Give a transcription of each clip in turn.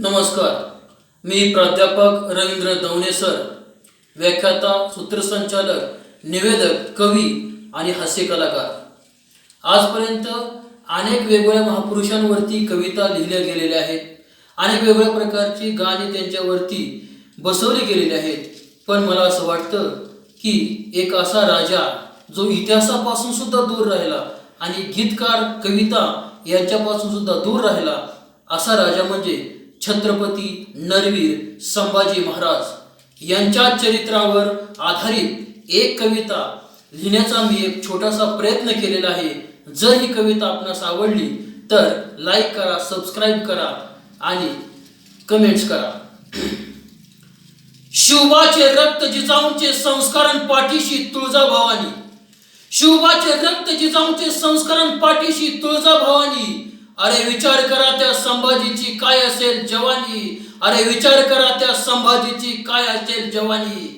नमस्कार. मी प्राध्यापक रवींद्र दवणे सर. व्याख्याता सूत्रसंचालक निवेदक कवी आणि हास्य कलाकार. आजपर्यंत अनेक वेगवेगळ्या महापुरुषांवरती कविता लिहिल्या गेलेल्या आहेत. अनेक वेगवेगळ्या प्रकारची गाणी त्यांच्यावरती बसवली गेलेली आहेत. पण मला असं वाटतं की एक असा राजा जो इतिहासापासून सुद्धा दूर राहिला आणि गीतकार कविता यांच्यापासून सुद्धा दूर राहिला असा राजा म्हणजे छत्रपती नरवीर संभाजी महाराज यांच्या चरित्रावर आधारित एक कविता लिहिण्याचा मी एक छोटासा प्रयत्न केलेला आहे. जर ही कविता आपणास आवडली तर लाईक करा सबस्क्राईब करा आणि कमेंट्स करा. शिवबाचे रक्त जिजाऊंचे संस्कारण पाठीशी तुळजाभवानी. शिवबाचे रक्त जिजाऊंचे संस्करण पाठीशी तुळजाभवानी. भवानी अरे विचार करा त्या संभाजीची काय असेल जवानी. अरे विचार करा त्या संभाजीची काय असेल जवानी.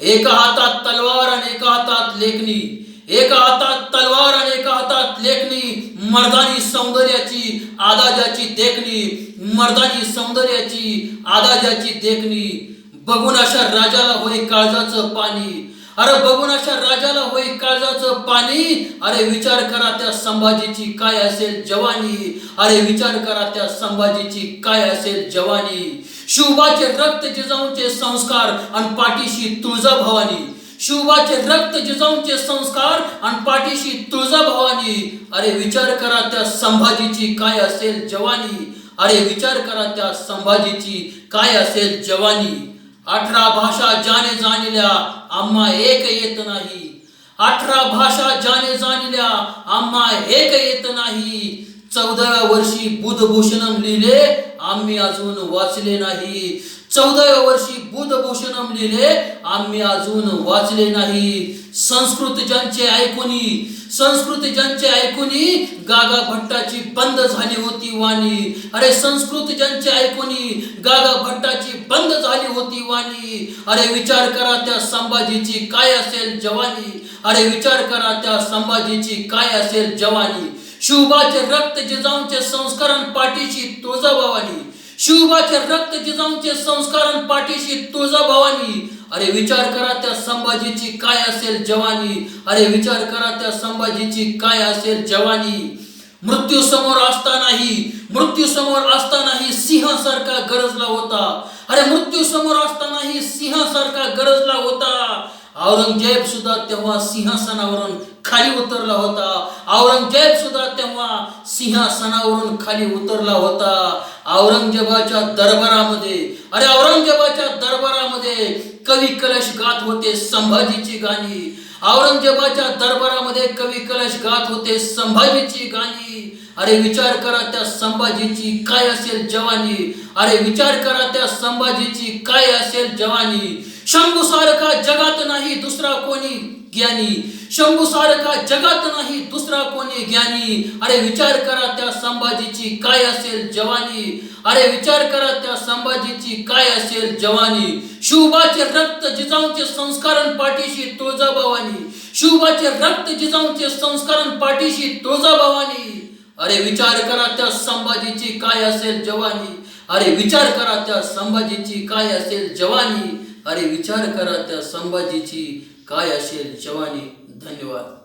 एका हातात तलवार आणि एका हातात लेखणी. एका हातात तलवार आणि एका हातात लेखणी. मर्दानी सौंदर्याची आदाजाची देखणी. मर्दानी सौंदर्याची आदाजाची देखणी. बघून अशा राजाला होई काळजाचं पाणी. अरे बघून अशा राजाला होई काळजाचं पाणी. अरे विचार करा त्या संभाजीची काय असेल जवानी. अरे विचार करा त्या संभाजीची काय असेल जवानी. शिवबाचे रक्त जिजाऊंचे संस्कार आणि पाठीशी तुळजा भवानी शिवबाचे रक्त जिजाऊंचे संस्कार आणि पाठीशी तुळजा भवानी अरे विचार करा त्या संभाजीची काय असेल जवानी. अरे विचार करा त्या संभाजीची काय असेल जवानी. अठरा भाषा जाने जाणल्या आम्हा एक येत नाही. अठरा भाषा जाने जाणल्या आम्हा एक येत नाही. चौदाव्या वर्षी बुधभूषणम लिहिले आम्ही अजून वाचले नाही. चौदाव्या वर्षी बुधभूषणम लिहिले. आम्ही अजून वाचले नाही. संस्कृत ज्यांचे ऐकुनी संस्कृत ज्यांचे ऐकुनी गागा भट्टाची बंद झाली होती वाणी. अरे संस्कृत ज्यांचे ऐकुनी गागा भट्टाची बंद झाली होती वाणी. अरे विचार करा त्या संभाजीची काय असेल जवानी. अरे विचार करा त्या संभाजीची काय असेल जवानी. शिवबाचे रक्त जिजाऊंचे संस्करण पाठीशी तुळजाभवानी. शिवबाचे रक्त जिजाऊंचे संस्कारण पाठीशी तुळजाभवानी अरे विचार करा त्या संभाजीची काय असेल जवानी. अरे विचार करा त्या संभाजीची काय असेल जवानी. मृत्यू समोर असतानाही मृत्यू समोर असतानाही सिंहासारखा गरजला होता. अरे मृत्यू समोर असतानाही सिंहासारखा गरजला औरंगजेब सुद्धा तेव्हा सिंहासनावरून खाली उतरला होता. औरंगजेब सुद्धा तेव्हा सिंहासनावरून खाली उतरला होता. औरंगजेबाच्या दरबारामध्ये अरे औरंगजेबाच्या दरबारामध्ये कवी कलश गात होते संभाजीची गाणी. औरंगजेबाच्या दरबारामध्ये कवी कलश गात होते संभाजीची गाणी. अरे विचार करा त्या संभाजीची काय असेल जवानी. अरे विचार करा त्या संभाजीची काय असेल जवानी. शंभू सारखा जगात नाही दुसरा कोणी ज्ञानी. शंभू सारखा जगात नाही दुसरा कोणी ज्ञानी. अरे विचार करा त्या संभाजीची काय असेल जवानी. अरे विचार करा त्या संभाजीची काय असेल जवानी. शिवबाचे रक्त जिजाऊचे संस्कारण पाठीशी तुळजाभवानी शिवबाचे रक्त जिजाऊचे संस्कारण पाठीशी तुळजाभवानी अरे विचार करा त्या संभाजीची काय असेल जवानी. अरे विचार करा त्या संभाजीची काय असेल जवानी. अरे विचार करा त्या संभाजीची काय असेल जवानी धन्यवाद.